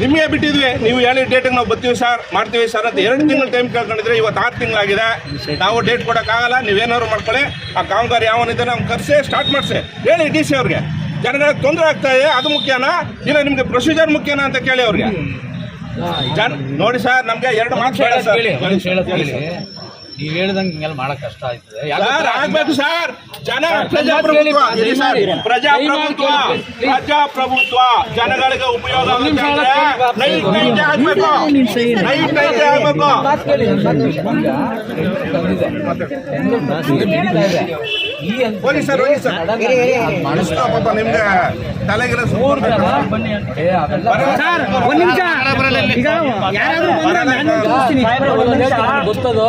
ನಿಮಗೆ ಬಿಟ್ಟಿದ್ವಿ ನೀವು ಹೇಳಿದ ಡೇಟಿಗೆ ನಾವು ಬರ್ತೀವಿ ಸರ್ ಮಾಡ್ತೀವಿ ಸರ್ ಅಂತ ಎರಡು ತಿಂಗಳು ಟೈಮ್ ಕೇಳ್ಕೊಂಡಿದ್ರೆ ಇವತ್ತು ಆರು ತಿಂಗಳಾಗಿದೆ. ನಾವು ಡೇಟ್ ಕೊಡೋಕ್ಕಾಗಲ್ಲ ನೀವೇನಾದ್ರು ಮಾಡ್ಕೊಳ್ಳಿ. ಆ ಕಾಮಗಾರಿ ಯಾವನಿದೆ ನಾವು ಕರ್ಸೆ ಸ್ಟಾರ್ಟ್ ಮಾಡಿಸಿ. ಹೇಳಿ ಡಿ ಸಿ ಅವ್ರಿಗೆ. ಜನಗಳಿಗೆ ತೊಂದರೆ ಆಗ್ತಾ ಇದೆ ಅದು ಮುಖ್ಯನಾ? ಇಲ್ಲ ನಿಮಗೆ ಪ್ರೊಸೀಜರ್ ಮುಖ್ಯನಾ ಅಂತ ಕೇಳಿ ಅವ್ರಿಗೆ. ಜನ ನೋಡಿ ಸರ್ ನಮಗೆ ಎರಡು ಸರ್, ಹೇಳಿ ಸರ್. ನೀವು ಹೇಳ್ದಂಗೆ ಹಿಂಗೆಲ್ಲ ಮಾಡಕ್ ಕಷ್ಟ ಆಯ್ತದೆ ಸರ್ ಆಗ್ಬೇಕು ಸರ್. ಜನ ಪ್ರಜಾಪ್ರಭುತ್ವ. ಸರ್. ಪ್ರಜಾಪ್ರಭುತ್ವ. ಪ್ರಜಾಪ್ರಭುತ್ವ. ಜನಗಳಿಗೆ ಉಪಯೋಗ ಆಗುತ್ತೆ ನೈಟ್ ನೈಟ್ ಆಗ್ಬೇಕು. ನೈಟ್ ನೈಟ್ ನಿಮ್ಗೆ ತಲೆಗಿರ ಮೂರು ಜನ ಬನ್ನಿ ಅಂತ. ಸರ್ ಒಂದ್ ನಿಮಿಷ. ಈಗ ಯಾರಾದ್ರೂ ಬಂದ್ರೆ ನಾನು ತೋರಿಸ್ತೀನಿ. ಗೊತ್ತದು?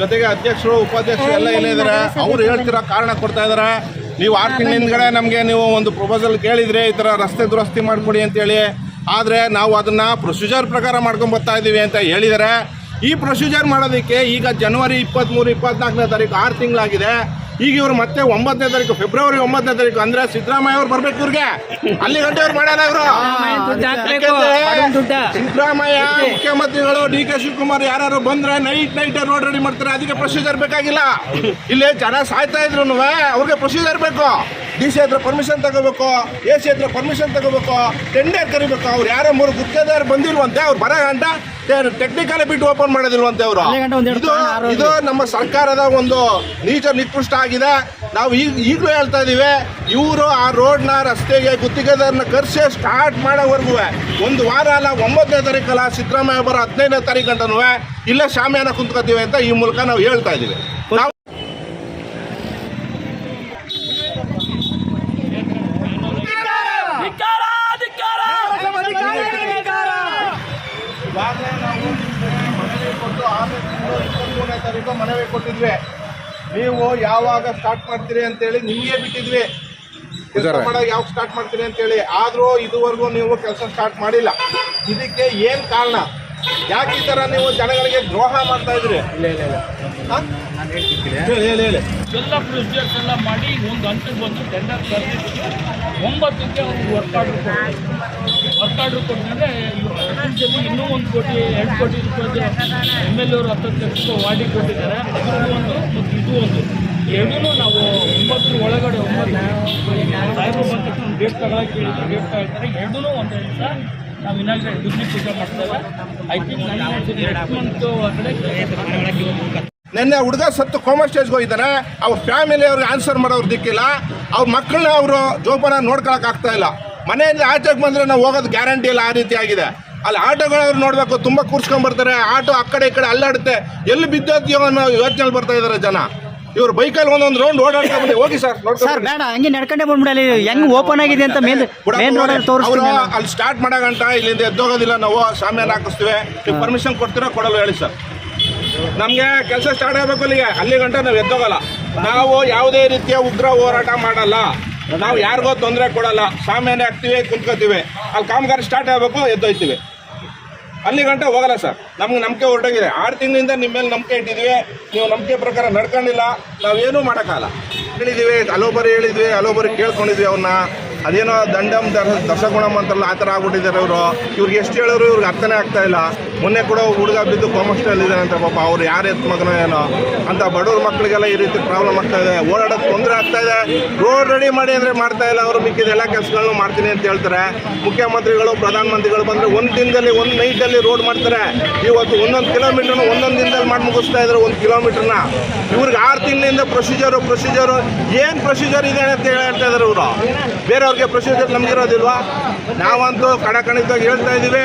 ಜೊತೆಗೆ ಅಧ್ಯಕ್ಷರು ಉಪಾಧ್ಯಕ್ಷರು ಎಲ್ಲ ಇಲ್ಲೇ ಇದಾರೆ ಅವ್ರು ಹೇಳ್ತಿರೋ ಕಾರಣ ಕೊಡ್ತಾ ಇದಾರೆ. ನೀವು ಆರು ತಿಂಗಳ ಹಿಂದ್ಗಡೆ ನಮಗೆ ನೀವು ಒಂದು ಪ್ರಪೋಸಲ್ ಕೇಳಿದ್ರೆ ಈ ಥರ ರಸ್ತೆ ದುರಸ್ತಿ ಮಾಡಿಕೊಡಿ ಅಂತೇಳಿ. ಆದರೆ ನಾವು ಅದನ್ನ ಪ್ರೊಸೀಜರ್ ಪ್ರಕಾರ ಮಾಡ್ಕೊಂಡು ಬರ್ತಾ ಇದ್ದೀವಿ ಅಂತ ಹೇಳಿದ್ದಾರೆ ಈ ಪ್ರೊಸೀಜರ್ ಮಾಡೋದಕ್ಕೆ ಈಗ ಜನವರಿ ಇಪ್ಪತ್ತ್ಮೂರು ಇಪ್ಪತ್ನಾಲ್ಕನೇ ತಾರೀಕು ಆರು ತಿಂಗಳಾಗಿದೆ. ಈಗ ಇವರು ಮತ್ತೆ ಒಂಬತ್ತನೇ ತಾರೀಕು ಫೆಬ್ರವರಿ ಒಂಬತ್ತನೇ ತಾರೀಕು ಅಂದ್ರೆ ಸಿದ್ದರಾಮಯ್ಯ ಅವ್ರು ಬರ್ಬೇಕು ಇವ್ರಿಗೆ. ಅಲ್ಲಿ ಗಂಟೆ ಅವ್ರು ಮಾಡಲ್ಲ ಇವರು. ಸಿದ್ದರಾಮಯ್ಯ ಮುಖ್ಯಮಂತ್ರಿಗಳು ಡಿ ಕೆ ಶಿವಕುಮಾರ್ ಯಾರು ಬಂದ್ರೆ ನೈಟ್ ನೈಟ್ ರೋಡ್ ರೆಡಿ ಮಾಡ್ತಾರೆ. ಅದಕ್ಕೆ ಪ್ರೊಸೀಜರ್ ಬೇಕಾಗಿಲ್ಲ. ಇಲ್ಲಿ ಜನ ಸಾಯ್ತಾ ಇದ್ರು ಅವ್ರಿಗೆ ಪ್ರೊಸೀಜರ್ ಬೇಕು. ಡಿ ಸಿ ಹತ್ರ ಪರ್ಮಿಷನ್ ತಗೋಬೇಕು ಎ ಸಿ ಹತ್ರ ಪರ್ಮಿಷನ್ ತಗೋಬೇಕು ಟೆಂಡರ್ ಕರಿಬೇಕು. ಅವ್ರು ಯಾರೇ ಮೂರು ಗುತ್ತಿಗೆದಾರ ಬಂದಿಲ್ವಂತೆ ಅವ್ರು ಬರೋ ಗಂಟ ಟೆಕ್ನಿಕಲ್ ಬಿಟ್ಟು ಓಪನ್ ಮಾಡೋದಿಲ್ವಂತೆ ಅವರು. ಇದು ಇದು ನಮ್ಮ ಸರ್ಕಾರದ ಒಂದು ನೀಚ ನಿಕೃಷ್ಟ ಆಗಿದೆ. ನಾವು ಈಗ ಈಗಲೂ ಹೇಳ್ತಾ ಇದೀವಿ ಇವರು ಆ ರೋಡ್ನ ರಸ್ತೆಗೆ ಗುತ್ತಿಗೆದಾರನ ಕರೆಸಿ ಸ್ಟಾರ್ಟ್ ಮಾಡೋವರೆಗೂ ಒಂದು ವಾರ ಅಲ್ಲ ಒಂಬತ್ತನೇ ತಾರೀಕಲ್ಲ ಸಿದ್ದರಾಮಯ್ಯ ಬರೋ ಹದಿನೈದನೇ ತಾರೀಕು ಗಂಟನೂ ಇಲ್ಲೇ ಶಾಮಿಯಾನ ಕುಂತ್ಕೋತೀವಿ ಅಂತ ಈ ಮೂಲಕ ನಾವು ಹೇಳ್ತಾ ಇದೀವಿ. ನಾವು ಈಗಾಗಲೇ ನಾವು ಮನವಿ ಇಪ್ಪತ್ತ್ ಮೂರನೇ ತಿಂಗಳು ಇಪ್ಪತ್ತ್ಮೂರನೇ ತಾರೀಕು ಮನವಿ ಕೊಟ್ಟಿದ್ವಿ. ನೀವು ಯಾವಾಗ ಸ್ಟಾರ್ಟ್ ಮಾಡ್ತೀರಿ ಅಂತೇಳಿ ನಿಮಗೆ ಬಿಟ್ಟಿದ್ವಿ. ಕೆಲಸ ಮಾಡೋಕೆ ಯಾವಾಗ ಸ್ಟಾರ್ಟ್ ಮಾಡ್ತೀರಿ ಅಂತೇಳಿ. ಆದರೂ ಇದುವರೆಗೂ ನೀವು ಕೆಲಸ ಸ್ಟಾರ್ಟ್ ಮಾಡಿಲ್ಲ. ಇದಕ್ಕೆ ಏನು ಕಾರಣ? ಯಾಕೆ ಈ ಥರ ನೀವು ಜನಗಳಿಗೆ ದ್ರೋಹ ಮಾಡ್ತಾ ಇದ್ರಿ? ಹಾ? ಹೇಳಿ ಹೇಳಿ ಹೇಳಿ. ಎಲ್ಲ ಪ್ರೊಸೀಜರ್ಸ್ ಎಲ್ಲ ಮಾಡಿ ಒಂದು ಹಂತಕ್ಕೆ ಬಂದು ಟೆಂಡರ್ ಕರೆದಿದ್ದು ಒಂಬತ್ತಕ್ಕೆ ಅವ್ರಿಗೆ ವರ್ಕ್ ಆರ್ಡ್ರ್ ಕೊಡ್ತಾರೆ ವರ್ಕ್ ಆರ್ಡ್ರ್ ಕೊಟ್ಟರೆ ಜೊತೆ ಇನ್ನೂ ಒಂದು ಕೋಟಿ ಎರಡು ಕೋಟಿ ರೂಪಾಯಿ ಎಂ ಎಲ್ ಎವರು ಹತ್ತತ್ತು ಲಕ್ಷ ರೂಪಾಯಿ ವಾರ್ಡಿಗೆ ಕೊಟ್ಟಿದ್ದಾರೆ. ಅದು ಒಂದು ಮತ್ತು ಇದು ಒಂದು. ಎರಡೂ ನಾವು ಒಂಬತ್ತರ ಒಳಗಡೆ ಒಂಬತ್ತು ತಕ್ಷಣ ಡೇಟ್ ತಗೊಳಕ್ಕೆ ಹೇಳಿದ್ರು ಡೇಟ್ ತಗೊಳ್ತಾರೆ. ಎರಡೂ ಒಂದು ದಿವಸ ನಾವು ದುಡ್ಡು ಪೂಜೆ ಮಾಡ್ತೇವೆ. ಐ ಥಿಂಕ್ ನಿನ್ನೆ ಹುಡುಗ ಸತ್ತು ಕೋಮ ಸ್ಟೇಜ್ಗೆ ಹೋಗಿದ್ದಾರೆ ಅವ್ರ ಫ್ಯಾಮಿಲಿ ಅವ್ರಿಗೆ ಆನ್ಸರ್ ಮಾಡೋರು ದಿಕ್ಕಿಲ್ಲ. ಅವ್ರ ಮಕ್ಕಳನ್ನ ಅವರು ಜೋಪಾನ ನೋಡ್ಕೊಳಕ್ ಆಗ್ತಾ ಇಲ್ಲ. ಮನೆಯಲ್ಲಿ ಆಚೆಗೆ ಬಂದ್ರೆ ನಾವು ಹೋಗೋದು ಗ್ಯಾರಂಟಿ ಇಲ್ಲ ಆ ರೀತಿ ಆಗಿದೆ. ಅಲ್ಲಿ ಆಟೋಗಳವ್ರು ನೋಡಬೇಕು ತುಂಬ ಕೂರ್ಸ್ಕೊಂಡ್ ಬರ್ತಾರೆ. ಆಟೋ ಆ ಕಡೆ ಈ ಕಡೆ ಅಲ್ಲಾಡುತ್ತೆ. ಎಲ್ಲಿ ಬಿದ್ದೋದ್ಯೋ ಅನ್ನೋ ಯೋಚನೆ ಬರ್ತಾ ಇದ್ದಾರೆ ಜನ. ಇವ್ರು ಬೈಕಲ್ಲಿ ಒಂದೊಂದು ರೌಂಡ್ ಓಡಾಡ್ತಾ ಬಂದೆ. ಹೋಗಿ ಸರ್ ಸರ್ ಬೇಡ ಹಂಗೆ ನಡ್ಕೊಂಡೆ ಬಂದ್ಬಿಡಲಿ. ಹೆಂಗ್ ಓಪನ್ ಆಗಿದೆ ಅಂತ ಮೇನ್ ಮೇನ್ ಅವ್ರು ನಾನು. ಅಲ್ಲಿ ಸ್ಟಾರ್ಟ್ ಮಾಡೋ ಇಲ್ಲಿಂದ ಎದ್ದೋಗೋದಿಲ್ಲ ನಾವು ಶಾಮಿಯಾನ ಹಾಕಿಸ್ತೀವಿ. ನೀವು ಪರ್ಮಿಷನ್ ಕೊಡ್ತೀರಾ ಕೊಡಲ್ಲ ಹೇಳಿ ಸರ್. ನಮಗೆ ಕೆಲಸ ಸ್ಟಾರ್ಟ್ ಆಗಬೇಕು ಅಲ್ಲಿಗೆ. ಅಲ್ಲಿ ಗಂಟ ನಾವು ಎದ್ದೋಗಲ್ಲ. ನಾವು ಯಾವುದೇ ರೀತಿಯ ಉಗ್ರ ಹೋರಾಟ ಮಾಡಲ್ಲ. ನಾವು ಯಾರಿಗೋ ತೊಂದರೆ ಕೊಡಲ್ಲ. ಸಾಮ್ಯಾನ ಹಾಕ್ತೀವಿ ಕುಂತ್ಕೋತೀವಿ. ಅಲ್ಲಿ ಕಾಮಗಾರಿ ಸ್ಟಾರ್ಟ್ ಆಗಬೇಕು ಎದ್ದೋಯ್ತೀವಿ. ಅಲ್ಲಿ ಗಂಟೆ ಹೋಗಲ್ಲ ಸರ್. ನಮ್ಗೆ ನಂಬಿಕೆ ಹೊರಟೋಗಿದೆ. ಆರು ತಿಂಗಳಿಂದ ನಿಮ್ಮ ಮೇಲೆ ನಂಬಿಕೆ ಇಟ್ಟಿದ್ವಿ ನೀವು ನಂಬಿಕೆ ಪ್ರಕಾರ ನಡ್ಕೊಂಡಿಲ್ಲ. ನಾವೇನೂ ಮಾಡೋಕ್ಕಲ್ಲ ಹೇಳಿದ್ದೀವಿ ಅಲೋಬರಿ ಹೇಳಿದ್ವಿ ಅಲೋಬರಿ ಕೇಳ್ಕೊಂಡಿದ್ವಿ ಅವನ್ನ ಅದೇನೋ ದಂಡಂ ದರ್ಶ ದಶಗುಣಂ ಅಂತಲ್ಲ ಆ ಥರ ಆಗ್ಬಿಟ್ಟಿದ್ದಾರೆ ಅವರು ಇವ್ರಿಗೆ ಎಷ್ಟು ಹೇಳೋರು ಇವ್ರಿಗೆ ಅರ್ಥನೇ ಆಗ್ತಾ ಇಲ್ಲ. ಮೊನ್ನೆ ಕೂಡ ಹುಡುಗ ಬಿದ್ದು ಅಂತ ಪಾಪ ಅವ್ರು ಯಾರು ಎತ್ ಮಗನ ಏನೋ ಅಂತ ಬಡವ್ರ ಮಕ್ಕಳಿಗೆಲ್ಲ ಈ ರೀತಿ ಪ್ರಾಬ್ಲಮ್ ಆಗ್ತಾ ಇದೆ. ಓಡಾಡೋಕೆ ತೊಂದರೆ ಆಗ್ತಾ ಇದೆ. ರೋಡ್ ರೆಡಿ ಮಾಡಿ ಅಂದರೆ ಮಾಡ್ತಾ ಇಲ್ಲ ಅವರು. ಮಿಕ್ಕಿದ ಎಲ್ಲ ಕೆಲಸಗಳನ್ನು ಮಾಡ್ತೀನಿ ಅಂತ ಹೇಳ್ತಾರೆ. ಮುಖ್ಯಮಂತ್ರಿಗಳು, ಪ್ರಧಾನಮಂತ್ರಿಗಳು ಬಂದರೆ ಒಂದು ದಿನದಲ್ಲಿ, ಒಂದು ನೈಟಲ್ಲಿ ರೋಡ್ ಮಾಡ್ತಾರೆ. ಇವತ್ತು ಒಂದೊಂದು ಕಿಲೋಮೀಟ್ರನ್ನ ಒಂದೊಂದು ದಿನದಲ್ಲಿ ಮಾಡಿ ಮುಗಿಸ್ತಾ ಇದ್ದಾರೆ ಒಂದು ಕಿಲೋಮೀಟ್ರನ್ನ ಇವ್ರಿಗೆ ಆರು ತಿಂಗಳಿಂದ ಪ್ರೊಸೀಜರು ಪ್ರೊಸೀಜರು ಏನು ಪ್ರೊಸೀಜರ್ ಇದೆ ಅಂತ ಹೇಳಿ ಹೇಳ್ತಾ ಇದ್ದಾರೆ ಇವರು. ಬೇರೆಯವ್ರಿಗೆ ಪ್ರೊಸೀಜರ್ ನಮಗಿರೋದಿಲ್ವಾ ನಾವಂತೂ ಕಡಕಣಿತವಾಗಿ ಹೇಳ್ತಾ ಇದ್ದೀವಿ.